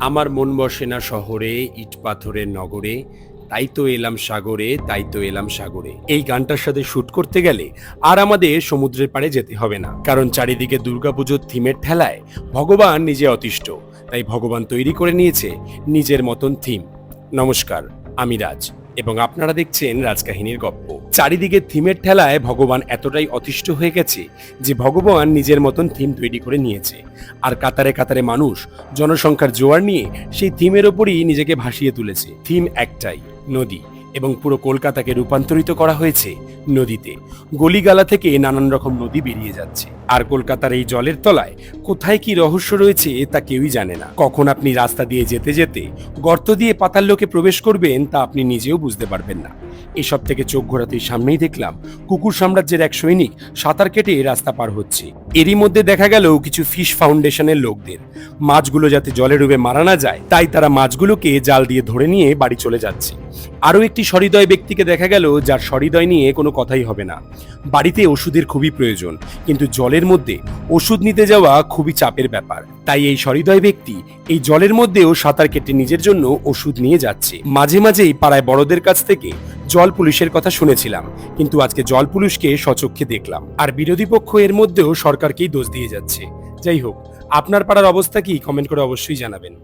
আমার মন বসে না শহরে, ইট পাথরের নগরে। তাই তো এলাম সাগরে, তাই তো এলাম সাগরে। এই গানটার সাথে শ্যুট করতে গেলে আর আমাদের সমুদ্রের পাড়ে যেতে হবে না। কারণ চারিদিকে দুর্গাপুজোর থিমের ঠেলায় ভগবান নিজে অতিষ্ঠ। তাই ভগবান তৈরি করে নিয়েছে নিজের মতন থিম। নমস্কার, আমি রাজ। এবং আপনারা দেখছেন রাজকাহিনীর গপ্প। চারিদিকে থিমের ঠেলায় ভগবান এতটাই অতিষ্ঠ হয়ে গেছে যে ভগবান নিজের মতন থিম তৈরি করে নিয়েছে। আর কাতারে কাতারে মানুষ জনসংখ্যার জোয়ার নিয়ে সেই থিমের ওপরই নিজেকে ভাসিয়ে তুলেছে। থিম একটাই, নদী এবং পুরো কলকাতাকে রূপান্তরিত করা হয়েছে নদীতে। গলিগালা থেকে নানান রকম নদী বেরিয়ে যাচ্ছে। আর কলকাতার এই জলের তলায় কোথায় কি রহস্য রয়েছে তা কেউই জানে না। কখন আপনি রাস্তা দিয়ে যেতে যেতে গর্ত দিয়ে পাতাল লোকে প্রবেশ করবেন তা আপনি নিজেও বুঝতে পারবেন না। এসব থেকে চোখ ঘোরাতেই সামনেই দেখলাম কুকুর সাম্রাজ্যের এক সৈনিক সাঁতার কেটে রাস্তা পার হচ্ছে। এরই মধ্যে দেখা গেল কিছু ফিশ ফাউন্ডেশনের লোকদের। মাছগুলো যাতে জলে ডুবে মারা না যায়, তাই তারা মাছগুলোকে জাল দিয়ে ধরে নিয়ে বাড়ি চলে যাচ্ছে। আরও একটি সহৃদয় ব্যক্তিকে দেখা গেল যার সহৃদয় নিয়ে কোনো কথাই হবে না। বাড়িতে ওষুধের খুবই প্রয়োজন, কিন্তু জলের মধ্যে ওষুধ নিতে যাওয়া খুবই চাপের ব্যাপার। তাই এই সহৃদয় ব্যক্তি এই জলের মধ্যেও সাঁতার কেটে নিজের জন্য ওষুধ নিয়ে যাচ্ছে। মাঝে মাঝেই পাড়ায় বড়দের কাছ থেকে জল পুলিশের কথা শুনেছিলাম, কিন্তু আজকে জল পুলিশকে সচক্ষে দেখলাম। আর বিরোধী পক্ষ এর মধ্যেও সরকারকেই দোষ দিয়ে যাচ্ছে। যাই হোক, আপনার পাড়ার অবস্থা কি? কমেন্ট করে অবশ্যই জানাবেন।